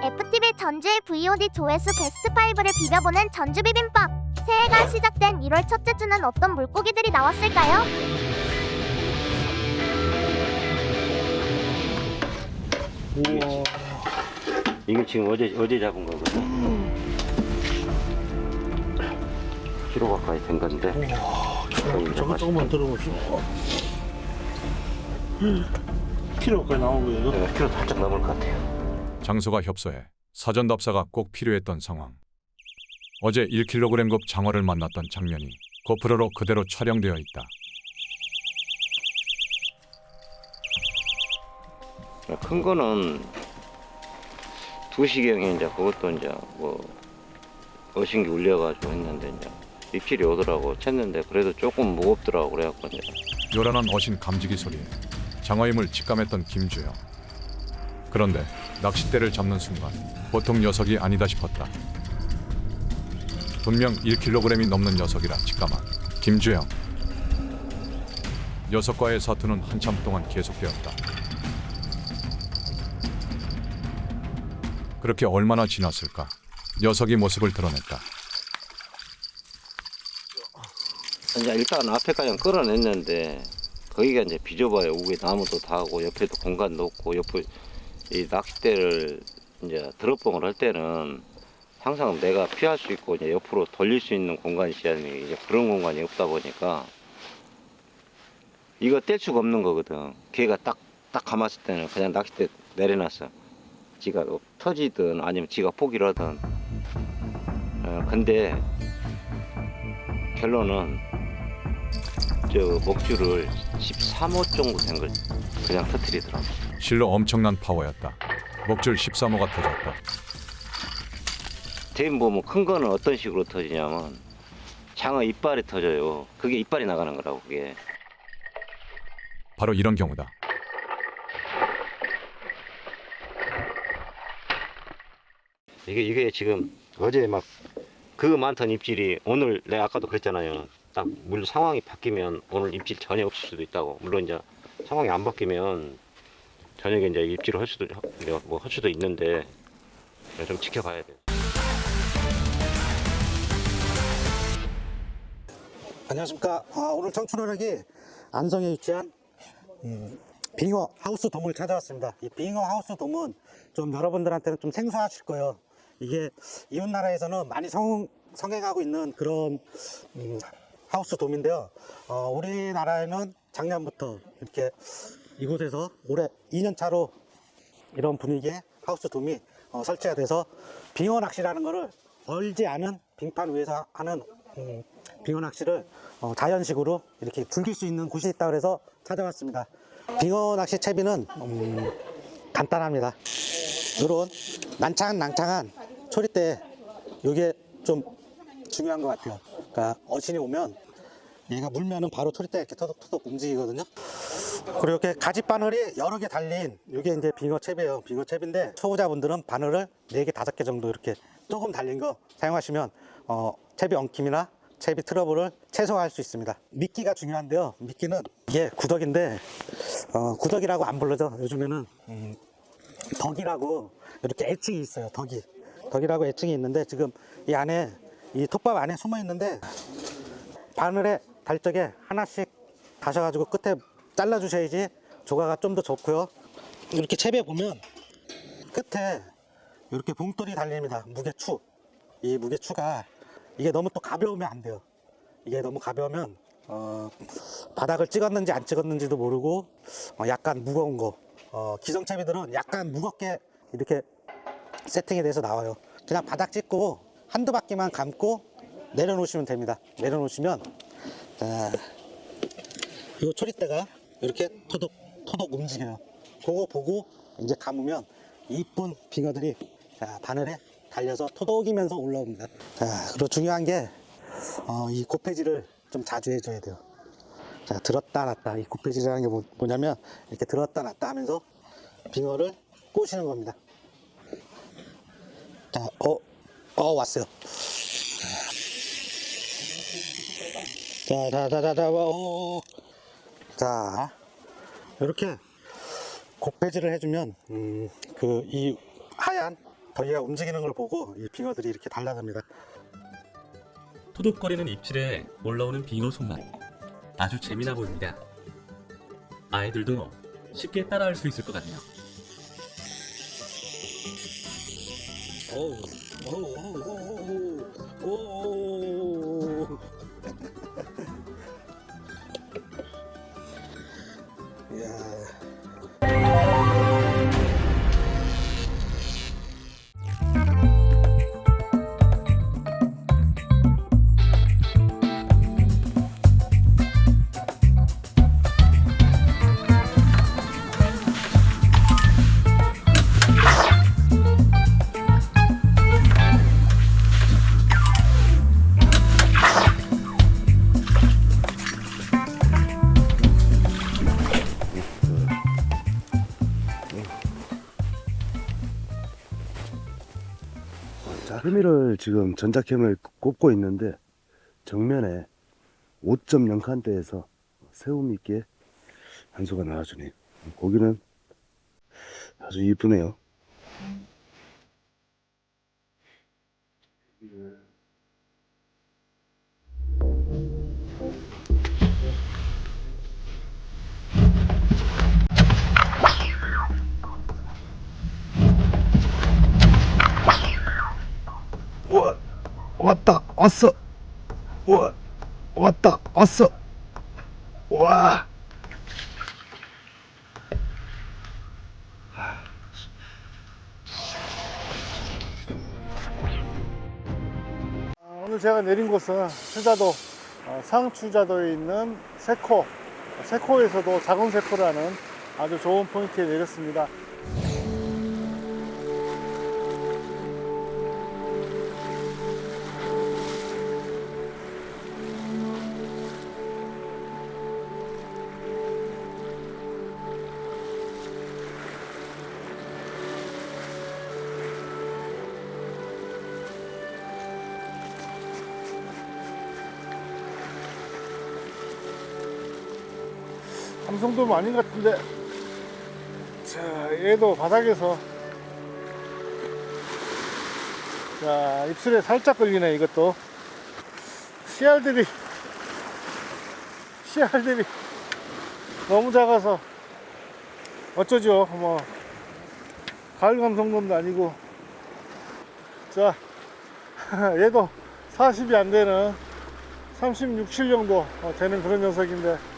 FTV 전주의 VOD 조회수 베스트 5를 비벼보는 전주 비빔밥. 새해가 시작된 1월 첫째 주는 어떤 물고기들이 나왔을까요? 우와. 이게 지금 어제 어제 잡은 거거든. 키로 가까이 된 건데. 저거, 저거 조금만 들어 보시오. 키로까지 나온 거예요? 네, 키로 살짝 넘을 것 같아요. 장소가 협소해 사전 답사가 꼭 필요했던 상황. 어제 1kg급 장어를 만났던 장면이 고프로로 그대로 촬영되어 있다. 큰 거는 두 시경에 이제 그것도 이제 뭐 어신기 울려가지고 했는데 이제 입질이 오더라고 챘는데 그래도 조금 무겁더라고 그래갖고 이제 요란한 어신 감지기 소리에 장어임을 직감했던 김주영. 그런데 낚싯대를 잡는 순간 보통 녀석이 아니다 싶었다. 분명 1kg이 넘는 녀석이라 직감한 김주영. 녀석과의 사투는 한참 동안 계속되었다. 그렇게 얼마나 지났을까? 녀석이 모습을 드러냈다. 이제 일단 앞에까지 끌어냈는데 거기가 이제 비좁아요. 위에 나무도 다 하고 옆에도 공간도 없고 옆에 이 낚싯대를 이제 드롭봉을 할 때는 항상 내가 피할 수 있고 이제 옆으로 돌릴 수 있는 공간이 있어야 이제 그런 공간이 없다 보니까 이거 뗄 수가 없는 거거든. 걔가 딱 딱 감았을 때는 그냥 낚싯대 내려놨어 지가 터지든 아니면 지가 포기를 하든. 어, 근데 결론은 저 목줄을 13호 정도 된 걸 그냥 터뜨리더라고. 실로 엄청난 파워였다. 목줄 13호가 터졌다. 대인 보면 큰 거는 어떤 식으로 터지냐면 장어 이빨이 터져요. 그게 이빨이 나가는 거라고 그게. 바로 이런 경우다. 이게 이게 지금 어제 막 그 많던 입질이 오늘 내가 아까도 그랬잖아요. 딱 물 상황이 바뀌면 오늘 입질 전혀 없을 수도 있다고. 물론 이제 상황이 안 바뀌면 저녁에 이제 입질을 할 수도 내가 뭐할 수도 있는데 좀 지켜봐야 돼. 안녕하십니까. 아, 오늘 청춘호락이 안성에 위치한 음, 빙어 하우스 돔을 찾아왔습니다. 이 빙어 하우스 돔은 좀 여러분들한테는 좀 생소하실 거예요. 이게 이웃 나라에서는 많이 성, 성행하고 있는 그런 음, 하우스 돔인데요. 어, 우리나라에는 작년부터 이렇게 이곳에서 올해 2년 차로 이런 분위기의 하우스 돔이 어, 설치가 돼서 빙어 낚시라는 거를 얼지 않은 빙판 위에서 하는 음, 빙어 낚시를 어, 자연식으로 이렇게 즐길 수 있는 곳이 있다 그래서 찾아왔습니다. 빙어 낚시 채비는 음, 간단합니다. 이런 난창 난창한 초리대 이게 좀 중요한 것 같아요. 그러니까 어신이 오면 얘가 물면은 바로 초리대 이렇게 터덕터덕 움직이거든요. 그리고 이렇게 가지 바늘이 여러 개 달린 이게 이제 빙어 채비예요. 빙어 채비인데 초보자분들은 바늘을 4개, 5개 정도 이렇게 조금 달린 거 사용하시면 어, 채비 엉킴이나 채비 트러블을 최소화할 수 있습니다. 미끼가 중요한데요. 미끼는 이게 구덕인데 어, 구덕이라고 안 불러죠. 요즘에는 음, 덕이라고 이렇게 애칭이 있어요. 덕이 덕이라고 애칭이 있는데 지금 이 안에 이 톱밥 안에 숨어 있는데 바늘에 달 적에 하나씩 다셔가지고 끝에 잘라 주셔야지 조가가 좀 더 좋고요. 이렇게 채비에 보면 끝에 이렇게 봉돌이 달립니다. 무게추. 이 무게추가 이게 너무 또 가벼우면 안 돼요. 이게 너무 가벼우면 어, 바닥을 찍었는지 안 찍었는지도 모르고 어, 약간 무거운 거. 어, 기성채비들은 약간 무겁게 이렇게 세팅이 돼서 나와요. 그냥 바닥 찍고 한두 바퀴만 감고 내려놓으시면 됩니다. 내려놓으시면 자, 이 초리대가 이렇게 토독 토독 움직여요. 그거 보고 이제 감으면 이쁜 빙어들이 자, 바늘에 달려서 토독이면서 올라옵니다. 자, 그리고 중요한 게, 어, 이 고패질을 좀 자주 해줘야 돼요. 자, 들었다 놨다. 이 고패질이라는 게 뭐, 뭐냐면, 이렇게 들었다 놨다 하면서 빙어를 꼬시는 겁니다. 자, 어, 어, 왔어요. 자, 자, 자, 자, 자, 어, 자, 이렇게 곡배지를 해주면 음, 그 이 하얀 더위가 움직이는 걸 보고 이 빙어들이 이렇게 달라납니다. 토독거리는 입질에 올라오는 빙어 손맛 아주 재미나 보입니다. 아이들도 쉽게 따라할 수 있을 것 같네요. 오우, 자, 흠이를 지금 전자캠을 꼽고 있는데 정면에 5.0 칸대에서 세움 있게 한수가 나와주네요. 고기는 아주 이쁘네요. 와, 왔어. 와, 왔다, 왔어. 와. 아, 오늘 제가 내린 곳은 추자도 어, 상추자도에 있는 세코 세코에서도 작은 세코라는 아주 좋은 포인트에 내렸습니다. 감성도 아닌 것 같은데 자 얘도 바닥에서. 자 입술에 살짝 걸리네 이것도. 씨알들이 씨알들이 너무 작아서 어쩌죠? 뭐 가을 감성돔도 아니고. 자 얘도 40이 안 되는 36, 7 정도 어, 되는 그런 녀석인데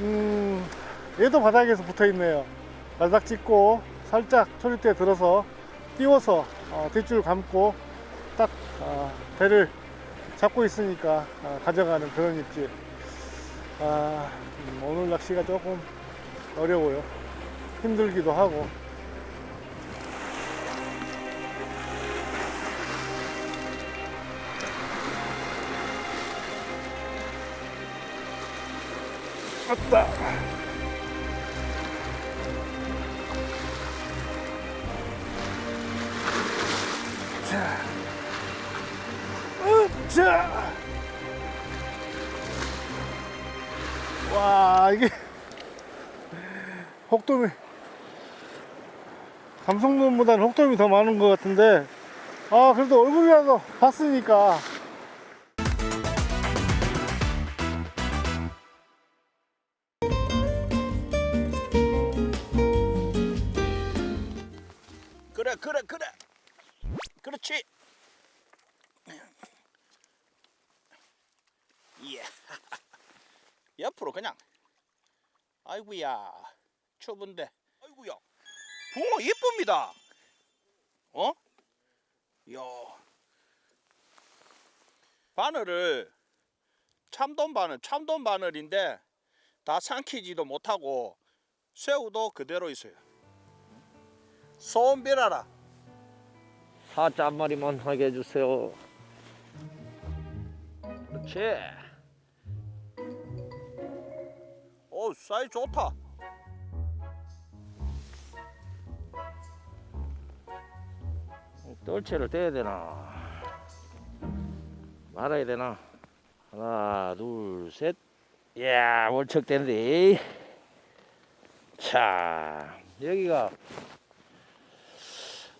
음, 얘도 바닥에서 붙어 있네요. 바닥 찍고 살짝 초리대 들어서 띄워서 어, 뒷줄 감고 딱 어, 배를 잡고 있으니까 어, 가져가는 그런 입질. 아, 음, 오늘 낚시가 조금 어려워요. 힘들기도 하고. 왔다. 자, 어, 자. 와 이게 혹돔이 감성돔보다는 혹돔이 더 많은 것 같은데 아 그래도 얼굴이라도 봤으니까 옆으로 그냥. 아이고야 좁은데. 아이고야. 붕어 이쁩니다. 어? 야. 바늘을 참돔 바늘 참돔 바늘인데 다 삼키지도 못하고 새우도 그대로 있어요. 소원 빌어라. 사자 한 마리만 하게 해주세요. 그렇지. 오 사이 좋다 똘채를 떼야 되나 말아야 되나 하나 둘셋 이야 월척 된대 자 자, 여기가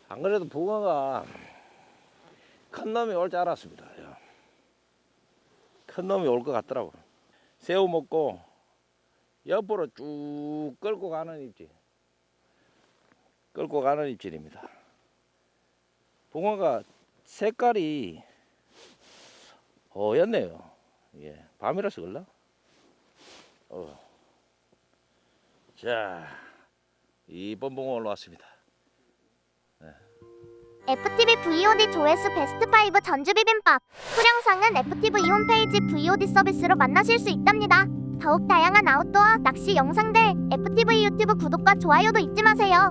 안 그래도 붕어가 큰 놈이 올 줄 알았습니다. 야. 큰 놈이 올 것 같더라고. 새우 먹고 옆으로 쭉 끌고 가는 입질. 끌고 가는 입질입니다. 붕어가 색깔이 어였네요. 예, 밤이라서 그런가? 어. 자, 이번 붕어 올라왔습니다. FTV VOD 조회수 베스트 5 전주 비빔밥 수령상은 FTV 홈페이지 VOD 서비스로 만나실 수 있답니다. 더욱 다양한 아웃도어 낚시 영상들 FTV 유튜브 구독과 좋아요도 잊지 마세요.